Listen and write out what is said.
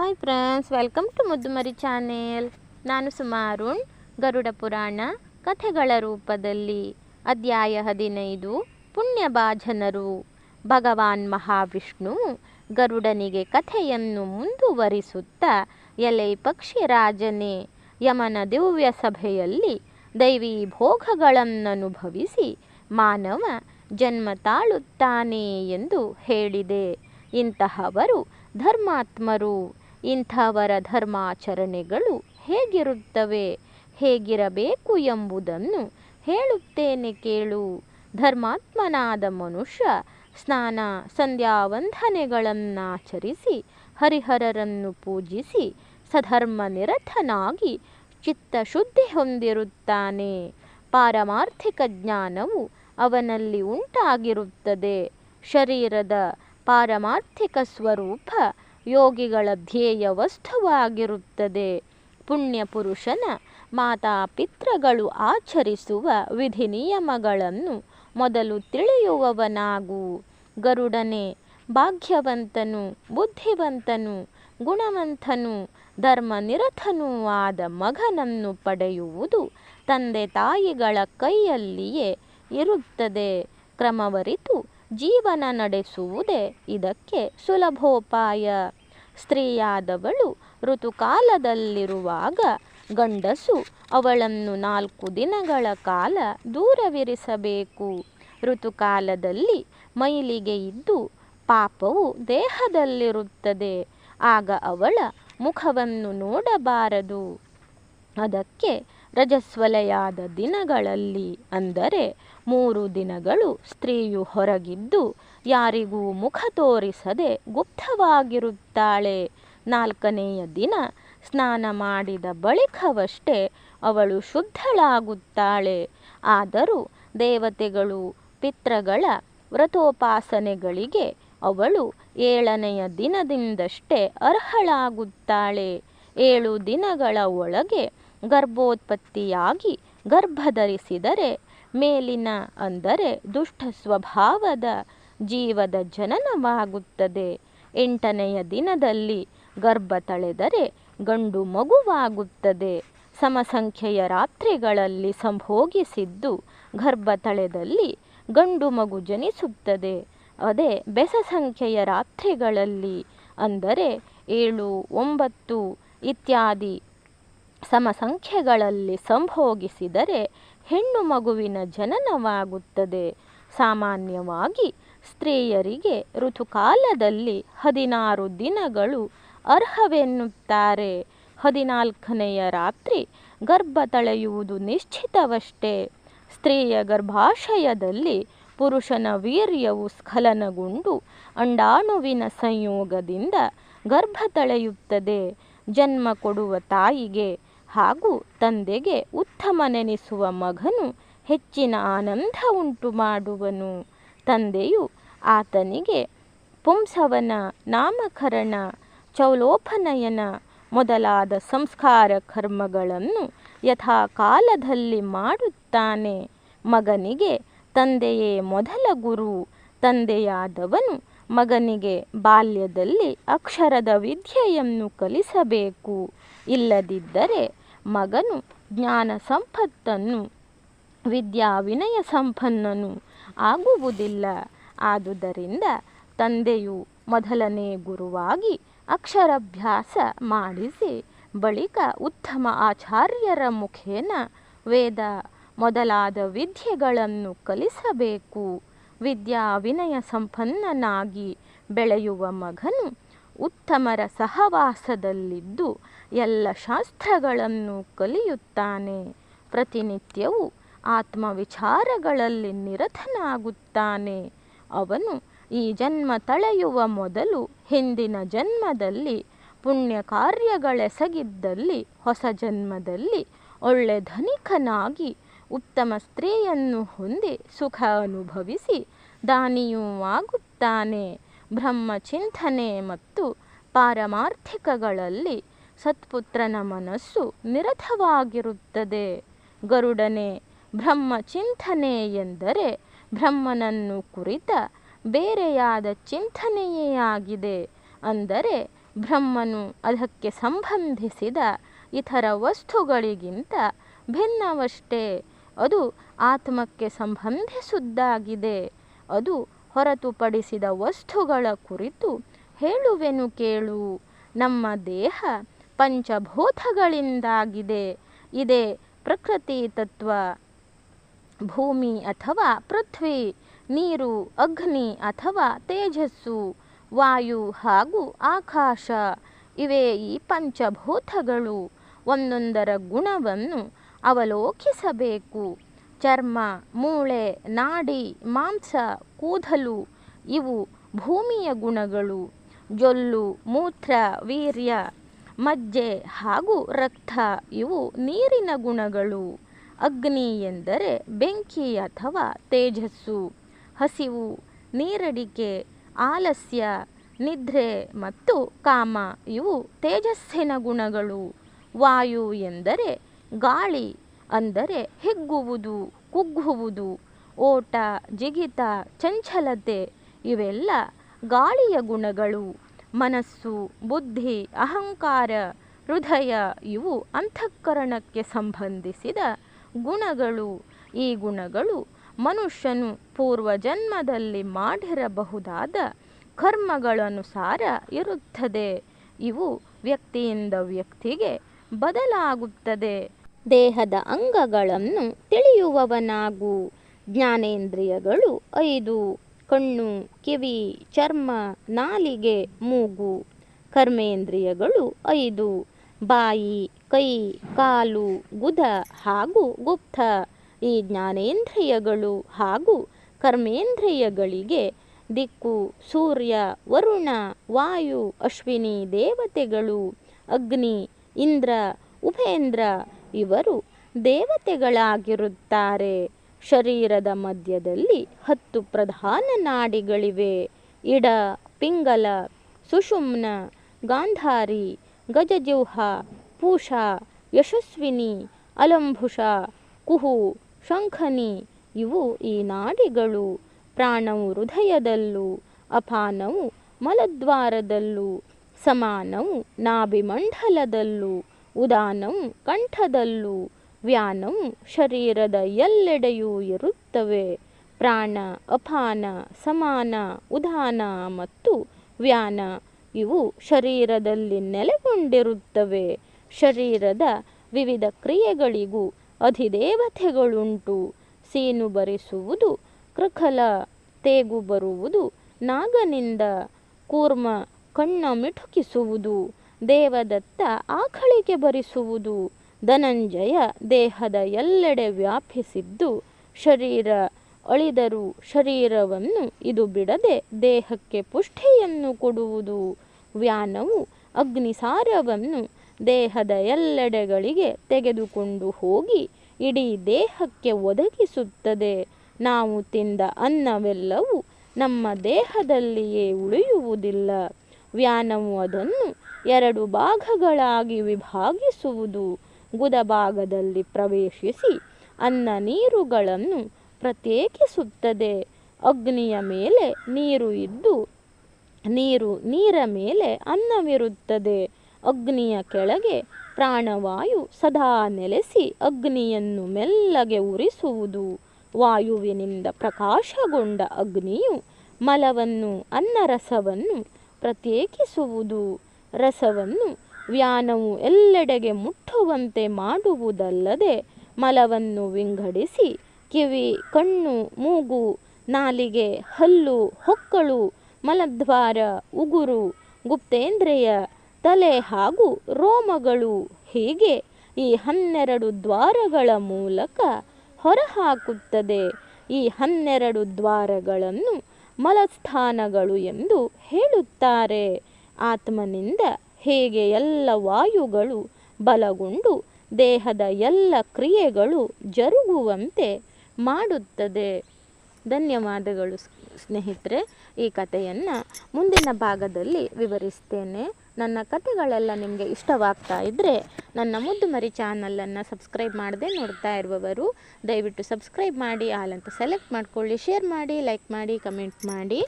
Hi friends, welcome to Muddumari channel. ನಾನು ಸುಮಾರುಣ್ ಗರುಡ ಪುರಾಣ, ಕಥೆಗಳ ರೂಪದಲ್ಲಿ, ಅಧ್ಯಾಯ ಹದಿನೈದು, ಪುಣ್ಯಭಾಜನರು. ಭಗವಾನ್ ಮಹಾವಿಷ್ಣು ಗರುಡನಿಗೆ ಕಥೆಯನ್ನು ಮುಂದುವರಿಸುತ್ತಾ, ಎಲೆ ಪಕ್ಷಿರಾಜನೇ ಯಮನ ದಿವ್ಯ ಸಭೆಯಲ್ಲಿ ದೈವಿ ಭೋಗಗಳನ್ನನುಭವಿಸಿ ಮಾನವ ಜನ್ಮ ತಾಳುತ್ತಾನೆ ಎಂದು ಹೇಳಿದೆ. ಇಂತಹವರು ಧರ್ಮಾತ್ಮರು. ಇಂಥವರ ಧರ್ಮಾಚರಣೆಗಳು ಹೇಗಿರುತ್ತವೆ? ಹೇಗಿರಬೇಕು ಎಂಬುದನ್ನು ಹೇಳುತ್ತೇನೆ ಕೇಳು. ಧರ್ಮಾತ್ಮನಾದ ಮನುಷ್ಯ ಸ್ನಾನ, ಸಂಧ್ಯಾವಂದನೆಗಳನ್ನಾಚರಿಸಿ, ಹರಿಹರರನ್ನು ಪೂಜಿಸಿ, ಸಧರ್ಮ ನಿರತನಾಗಿ ಚಿತ್ತಶುದ್ಧಿ ಹೊಂದಿರುತ್ತಾನೆ. ಪಾರಮಾರ್ಥಿಕ ಜ್ಞಾನವು ಅವನಲ್ಲಿ ಉಂಟಾಗಿರುತ್ತದೆ. ಶರೀರದ ಪಾರಮಾರ್ಥಿಕ ಸ್ವರೂಪ ಯೋಗಿಗಳ ಧ್ಯೇಯ ವಸ್ತುವಾಗಿರುತ್ತದೆ. ಪುಣ್ಯಪುರುಷನ ಮಾತಾಪಿತೃಗಳು ಆಚರಿಸುವ ವಿಧಿ ನಿಯಮಗಳನ್ನು ಮೊದಲು ತಿಳಿಯುವವನಾಗು. ಗರುಡನೆ, ಭಾಗ್ಯವಂತನು, ಬುದ್ಧಿವಂತನು, ಗುಣವಂತನು, ಧರ್ಮನಿರತನೂ ಆದ ಮಗನನ್ನು ಪಡೆಯುವುದು ತಂದೆ ತಾಯಿಗಳ ಕೈಯಲ್ಲಿಯೇ ಇರುತ್ತದೆ. ಕ್ರಮವರಿತು ಜೀವನ ನಡೆಸುವುದೇ ಇದಕ್ಕೆ ಸುಲಭೋಪಾಯ. ಸ್ತ್ರೀಯಾದವಳು ಋತುಕಾಲದಲ್ಲಿರುವಾಗ ಗಂಡಸು ಅವಳನ್ನು ನಾಲ್ಕು ದಿನಗಳ ಕಾಲ ದೂರವಿರಿಸಬೇಕು. ಋತುಕಾಲದಲ್ಲಿ ಮೈಲಿಗೆ ಇದ್ದು ಪಾಪವು ದೇಹದಲ್ಲಿರುತ್ತದೆ. ಆಗ ಅವಳ ಮುಖವನ್ನು ನೋಡಬಾರದು. ಅದಕ್ಕೆ ರಜಸ್ವಲೆಯಾದ ದಿನಗಳಲ್ಲಿ ಅಂದರೆ ಮೂರು ದಿನಗಳು ಸ್ತ್ರೀಯು ಹೊರಗಿದ್ದು ಯಾರಿಗೂ ಮುಖ ತೋರಿಸದೆ ಗುಪ್ತವಾಗಿರುತ್ತಾಳೆ. ನಾಲ್ಕನೆಯ ದಿನ ಸ್ನಾನ ಮಾಡಿದ ಬಳಿಕವಷ್ಟೇ ಅವಳು ಶುದ್ಧಳಾಗುತ್ತಾಳೆ. ಆದರೂ ದೇವತೆಗಳು ಪಿತೃಗಳ ವ್ರತೋಪಾಸನೆಗಳಿಗೆ ಅವಳು ಏಳನೆಯ ದಿನದಿಂದಷ್ಟೇ ಅರ್ಹಳಾಗುತ್ತಾಳೆ. ಏಳು ದಿನಗಳ ಒಳಗೆ ಗರ್ಭೋತ್ಪತ್ತಿಯಾಗಿ ಗರ್ಭಧರಿಸಿದರೆ ಮೇಲಿನ ಅಂದರೆ ದುಷ್ಟ ಸ್ವಭಾವದ ಜೀವದ ಜನನವಾಗುತ್ತದೆ. ಎಂಟನೆಯ ದಿನದಲ್ಲಿ ಗರ್ಭ ತಳೆದರೆ ಗಂಡು ಮಗುವಾಗುತ್ತದೆ. ಸಮಸಂಖ್ಯೆಯ ರಾತ್ರಿಗಳಲ್ಲಿ ಸಂಭೋಗಿಸಿದ್ದು ಗರ್ಭ ತಳೆದಲ್ಲಿ ಗಂಡು ಮಗು ಜನಿಸುತ್ತದೆ. ಅದೇ ಬೆಸ ಸಂಖ್ಯೆಯ ರಾತ್ರಿಗಳಲ್ಲಿ ಅಂದರೆ ಏಳು, ಒಂಬತ್ತು ಇತ್ಯಾದಿ ಸಮಸಂಖ್ಯೆಗಳಲ್ಲಿ ಸಂಭೋಗಿಸಿದರೆ ಹೆಣ್ಣು ಮಗುವಿನ ಜನನವಾಗುತ್ತದೆ. ಸಾಮಾನ್ಯವಾಗಿ ಸ್ತ್ರೀಯರಿಗೆ ಋತುಕಾಲದಲ್ಲಿ ಹದಿನಾರು ದಿನಗಳು ಅರ್ಹವೆನ್ನುತ್ತಾರೆ. ಹದಿನಾಲ್ಕನೆಯ ರಾತ್ರಿ ಗರ್ಭ ತಳೆಯುವುದು ನಿಶ್ಚಿತವಷ್ಟೇ. ಸ್ತ್ರೀಯ ಗರ್ಭಾಶಯದಲ್ಲಿ ಪುರುಷನ ವೀರ್ಯವು ಸ್ಖಲನಗೊಂಡು ಅಂಡಾಣುವಿನ ಸಂಯೋಗದಿಂದ ಗರ್ಭ ತಳೆಯುತ್ತದೆ. ಜನ್ಮ ಕೊಡುವ ತಾಯಿಗೆ ಹಾಗೂ ತಂದೆಗೆ ಉತ್ತಮನೆನಿಸುವ ಮಗನು ಹೆಚ್ಚಿನ ಆನಂದ ಉಂಟು ಮಾಡುವನು. ತಂದೆಯು ಆತನಿಗೆ ಪುಂಸವನ ನಾಮಕರಣ, ಚೌಲೋಪನಯನ ಮೊದಲಾದ ಸಂಸ್ಕಾರ ಕರ್ಮಗಳನ್ನು ಯಥಾಕಾಲದಲ್ಲಿ ಮಾಡುತ್ತಾನೆ. ಮಗನಿಗೆ ತಂದೆಯೇ ಮೊದಲ ಗುರು, ತಂದೆಯಾದವನು ಮಗನಿಗೆ ಬಾಲ್ಯದಲ್ಲಿ ಅಕ್ಷರದ ವಿದ್ಯೆಯನ್ನು ಕಲಿಸಬೇಕು. ಇಲ್ಲದಿದ್ದರೆ ಮಗನು ಜ್ಞಾನ ಸಂಪತ್ತನ್ನು, ವಿದ್ಯಾ ವಿನಯ ಸಂಪನ್ನನು ಆಗುವುದಿಲ್ಲ. ಆದುದರಿಂದ ತಂದೆಯು ಮೊದಲನೇ ಗುರುವಾಗಿ ಅಕ್ಷರಾಭ್ಯಾಸ ಮಾಡಿಸಿ, ಬಳಿಕ ಉತ್ತಮ ಆಚಾರ್ಯರ ಮುಖೇನ ವೇದ ಮೊದಲಾದ ವಿದ್ಯೆಗಳನ್ನು ಕಲಿಸಬೇಕು. ವಿದ್ಯಾ ವಿನಯ ಸಂಪನ್ನನಾಗಿ ಬೆಳೆಯುವ ಮಗನು ಉತ್ತಮರ ಸಹವಾಸದಲ್ಲಿದ್ದು ಎಲ್ಲ ಶಾಸ್ತ್ರಗಳನ್ನು ಕಲಿಯುತ್ತಾನೆ. ಪ್ರತಿನಿತ್ಯವೂ ಆತ್ಮವಿಚಾರಗಳಲ್ಲಿ ನಿರತನಾಗುತ್ತಾನೆ. ಅವನು ಈ ಜನ್ಮ ತಳೆಯುವ ಮೊದಲು ಹಿಂದಿನ ಜನ್ಮದಲ್ಲಿ ಪುಣ್ಯ ಕಾರ್ಯಗಳೆಸಗಿದ್ದಲ್ಲಿ ಹೊಸ ಜನ್ಮದಲ್ಲಿ ಒಳ್ಳೆ ಧನಿಕನಾಗಿ ಉತ್ತಮ ಸ್ತ್ರೀಯನ್ನು ಹೊಂದಿ ಸುಖ ಅನುಭವಿಸಿ ದಾನಿಯೂ ಆಗುತ್ತಾನೆ. ಬ್ರಹ್ಮಚಿಂತನೆ ಮತ್ತು ಪಾರಮಾರ್ಥಿಕಗಳಲ್ಲಿ ಸತ್ಪುತ್ರನ ಮನಸ್ಸು ನಿರತವಾಗಿರುತ್ತದೆ. ಗರುಡನೆ, ಬ್ರಹ್ಮಚಿಂತನೆ ಎಂದರೆ ಬ್ರಹ್ಮನನ್ನು ಕುರಿತ ಬೇರೆಯಾದ ಚಿಂತನೆಯೇ ಆಗಿದೆ. ಅಂದರೆ ಬ್ರಹ್ಮನು ಅದಕ್ಕೆ ಸಂಬಂಧಿಸಿದ ಇತರ ವಸ್ತುಗಳಿಗಿಂತ ಭಿನ್ನವಷ್ಟೇ. ಅದು ಆತ್ಮಕ್ಕೆ ಸಂಬಂಧಿಸುದ್ದಾಗಿದೆ. ಅದು ಹೊರತುಪಡಿಸಿದ ವಸ್ತುಗಳ ಕುರಿತು ಹೇಳುವೆನು ಕೇಳು. ನಮ್ಮ ದೇಹ ಪಂಚಭೂತಗಳಿಂದಾಗಿದೆ. ಇದೇ ಪ್ರಕೃತಿ ತತ್ವ. ಭೂಮಿ ಅಥವಾ ಪೃಥ್ವಿ, ನೀರು, ಅಗ್ನಿ ಅಥವಾ ತೇಜಸ್ಸು, ವಾಯು ಹಾಗೂ ಆಕಾಶ. ಇವೇ ಈ ಪಂಚಭೂತಗಳು. ಒಂದೊಂದರ ಗುಣವನ್ನು ಅವಲೋಕಿಸಬೇಕು. ಚರ್ಮ, ಮೂಳೆ, ನಾಡಿ, ಮಾಂಸ, ಕೂದಲು ಇವು ಭೂಮಿಯ ಗುಣಗಳು. ಜೊಲ್ಲು, ಮೂತ್ರ, ವೀರ್ಯ, ಮಜ್ಜೆ ಹಾಗೂ ರಕ್ತ ಇವು ನೀರಿನ ಗುಣಗಳು. ಅಗ್ನಿ ಎಂದರೆ ಬೆಂಕಿ ಅಥವಾ ತೇಜಸ್ಸು. ಹಸಿವು, ನೀರಡಿಕೆ, ಆಲಸ್ಯ, ನಿದ್ರೆ ಮತ್ತು ಕಾಮ ಇವು ತೇಜಸ್ಸಿನ ಗುಣಗಳು. ವಾಯು ಎಂದರೆ ಗಾಳಿ ಅಂದರೆ ಹಿಗ್ಗುವುದು, ಕುಗ್ಗುವುದು, ಓಟ, ಜಿಗಿತ, ಚಂಚಲತೆ ಇವೆಲ್ಲ ಗಾಳಿಯ ಗುಣಗಳು. ಮನಸ್ಸು, ಬುದ್ಧಿ, ಅಹಂಕಾರ, ಹೃದಯ ಇವು ಅಂತಃಕರಣಕ್ಕೆ ಸಂಬಂಧಿಸಿದ ಗುಣಗಳು. ಈ ಗುಣಗಳು ಮನುಷ್ಯನು ಪೂರ್ವಜನ್ಮದಲ್ಲಿ ಮಾಡಿರಬಹುದಾದ ಕರ್ಮಗಳನುಸಾರ ಇರುತ್ತದೆ. ಇವು ವ್ಯಕ್ತಿಯಿಂದ ವ್ಯಕ್ತಿಗೆ ಬದಲಾಗುತ್ತದೆ. ದೇಹದ ಅಂಗಗಳನ್ನು ತಿಳಿಯುವವನಾಗು. ಜ್ಞಾನೇಂದ್ರಿಯಗಳು ಐದು. ಕಣ್ಣು, ಕಿವಿ, ಚರ್ಮ, ನಾಲಿಗೆ ಮೂಗು. ಕರ್ಮೇಂದ್ರಿಯಗಳು ಐದು. ಬಾಯಿ, ಕೈ, ಕಾಲು, ಗುದ ಹಾಗೂ ಗುಪ್ತ. ಈ ಜ್ಞಾನೇಂದ್ರಿಯಗಳು ಹಾಗೂ ಕರ್ಮೇಂದ್ರಿಯಗಳಿಗೆ ದಿಕ್ಕು, ಸೂರ್ಯ, ವರುಣ, ವಾಯು, ಅಶ್ವಿನಿ ದೇವತೆಗಳು. ಅಗ್ನಿ, ಇಂದ್ರ, ಉಪೇಂದ್ರ ಇವರು ದೇವತೆಗಳಾಗಿರುತ್ತಾರೆ. ಶರೀರದ ಮಧ್ಯದಲ್ಲಿ ಹತ್ತು ಪ್ರಧಾನ ನಾಡಿಗಳಿವೆ. ಇಡ, ಪಿಂಗಲ, ಸುಷುಮ್ನ, ಗಾಂಧಾರಿ ಗಜಜಿಹ್ವ ಪೂಷ, ಯಶಸ್ವಿನಿ, ಅಲಂಭುಷ, ಕುಹು, ಶಂಖನಿ ಇವು ಈ ನಾಡಿಗಳು. ಪ್ರಾಣವು ಹೃದಯದಲ್ಲೂ, ಅಪಾನವು ಮಲದ್ವಾರದಲ್ಲೂ, ಸಮಾನವು ನಾಭಿಮಂಡಲದಲ್ಲೂ. ಉದಾನವು ಕಂಠದಲ್ಲೂ ವ್ಯಾನಂ ಶರೀರದ ಎಲ್ಲೆಡೆಯೂ ಇರುತ್ತವೆ. ಪ್ರಾಣ, ಅಪಾನ, ಸಮಾನ, ಉದಾನ ಮತ್ತು ವ್ಯಾನ ಇವು ಶರೀರದಲ್ಲಿ ನೆಲೆಗೊಂಡಿರುತ್ತವೆ. ಶರೀರದ ವಿವಿಧ ಕ್ರಿಯೆಗಳಿಗೂ ಅಧಿದೇವತೆಗಳುಂಟು. ಸೀನು ಬರಿಸುವುದು ಕೃಖಲ, ತೇಗು ಬರುವುದು ನಾಗನಿಂದ, ಕೂರ್ಮ ಕಣ್ಣ ಮಿಟುಕಿಸುವುದು. ದೇವದತ್ತ ಆಕಳಿಗೆ ಬರಿಸುವುದು ಧನಂಜಯ ದೇಹದ ಎಲ್ಲೆಡೆ ವ್ಯಾಪಿಸಿದ್ದು ಶರೀರ ಅಳಿದರೂ ಶರೀರವನ್ನು ಇದು ಬಿಡದೆ ದೇಹಕ್ಕೆ ಪುಷ್ಟಿಯನ್ನು ಕೊಡುವುದು. ವ್ಯಾನವು ಅಗ್ನಿಸಾರವನ್ನು ದೇಹದ ಎಲ್ಲೆಡೆಗಳಿಗೆ ತೆಗೆದುಕೊಂಡು ಹೋಗಿ ಇಡೀ ದೇಹಕ್ಕೆ ಒದಗಿಸುತ್ತದೆ. ನಾವು ತಿಂದ ಅನ್ನವೆಲ್ಲವೂ ನಮ್ಮ ದೇಹದಲ್ಲಿಯೇ ಉಳಿಯುವುದಿಲ್ಲ. ವ್ಯಾನವು ಅದನ್ನು ಎರಡು ಭಾಗಗಳಾಗಿ ವಿಭಾಗಿಸುವುದು. ಗುದ ಭಾಗದಲ್ಲಿ ಪ್ರವೇಶಿಸಿ ಅನ್ನ ನೀರುಗಳನ್ನು ಪ್ರತ್ಯೇಕಿಸುತ್ತದೆ. ಅಗ್ನಿಯ ಮೇಲೆ ನೀರು ಇದ್ದು ನೀರು ನೀರ ಮೇಲೆ ಅನ್ನವಿರುತ್ತದೆ. ಅಗ್ನಿಯ ಕೆಳಗೆ ಪ್ರಾಣವಾಯು ಸದಾ ನೆಲೆಸಿ ಅಗ್ನಿಯನ್ನು ಮೆಲ್ಲಗೆ ಉರಿಸುವುದು. ವಾಯುವಿನಿಂದ ಪ್ರಕಾಶಗೊಂಡ ಅಗ್ನಿಯು ಮಲವನ್ನು, ಅನ್ನರಸವನ್ನು ಪ್ರತ್ಯೇಕಿಸುವುದು. ರಸವನ್ನು ವ್ಯಾನವು ಎಲ್ಲೆಡೆಗೆ ಮುಟ್ಟುವಂತೆ ಮಾಡುವುದಲ್ಲದೆ ಮಲವನ್ನು ವಿಂಗಡಿಸಿ ಕಿವಿ, ಕಣ್ಣು, ಮೂಗು, ನಾಲಿಗೆ, ಹಲ್ಲು, ಹೊಕ್ಕಳು, ಮಲದ್ವಾರ, ಉಗುರು, ಗುಪ್ತೇಂದ್ರಿಯ, ತಲೆ ಹಾಗೂ ರೋಮಗಳು ಹೀಗೆ ಈ ಹನ್ನೆರಡು ದ್ವಾರಗಳ ಮೂಲಕ ಹೊರಹಾಕುತ್ತದೆ. ಈ ಹನ್ನೆರಡು ದ್ವಾರಗಳನ್ನು ಮಲಸ್ಥಾನಗಳು ಎಂದು ಹೇಳುತ್ತಾರೆ. ಆತ್ಮನಿಂದ ಹೇಗೆ ಎಲ್ಲ ವಾಯುಗಳು ಬಲಗೊಂಡು ದೇಹದ ಎಲ್ಲ ಕ್ರಿಯೆಗಳು ಜರುಗುವಂತೆ ಮಾಡುತ್ತದೆ. ಧನ್ಯವಾದಗಳು ಸ್ನೇಹಿತರೆ, ಈ ಕಥೆಯನ್ನು ಮುಂದಿನ ಭಾಗದಲ್ಲಿ ವಿವರಿಸ್ತೇನೆ. ನನ್ನ ಕಥೆಗಳೆಲ್ಲ ನಿಮಗೆ ಇಷ್ಟವಾಗ್ತಾ ಇದ್ದರೆ ನನ್ನ ಮುದ್ದು ಮರಿ ಚಾನಲನ್ನು ಸಬ್ಸ್ಕ್ರೈಬ್ ಮಾಡದೆ ನೋಡ್ತಾ ಇರುವವರು, ದಯವಿಟ್ಟು ಸಬ್ಸ್ಕ್ರೈಬ್ ಮಾಡಿ, ಆಲ್ ಅಂತ ಸೆಲೆಕ್ಟ್ ಮಾಡಿಕೊಳ್ಳಿ, ಶೇರ್ ಮಾಡಿ, ಲೈಕ್ ಮಾಡಿ, ಕಮೆಂಟ್ ಮಾಡಿ.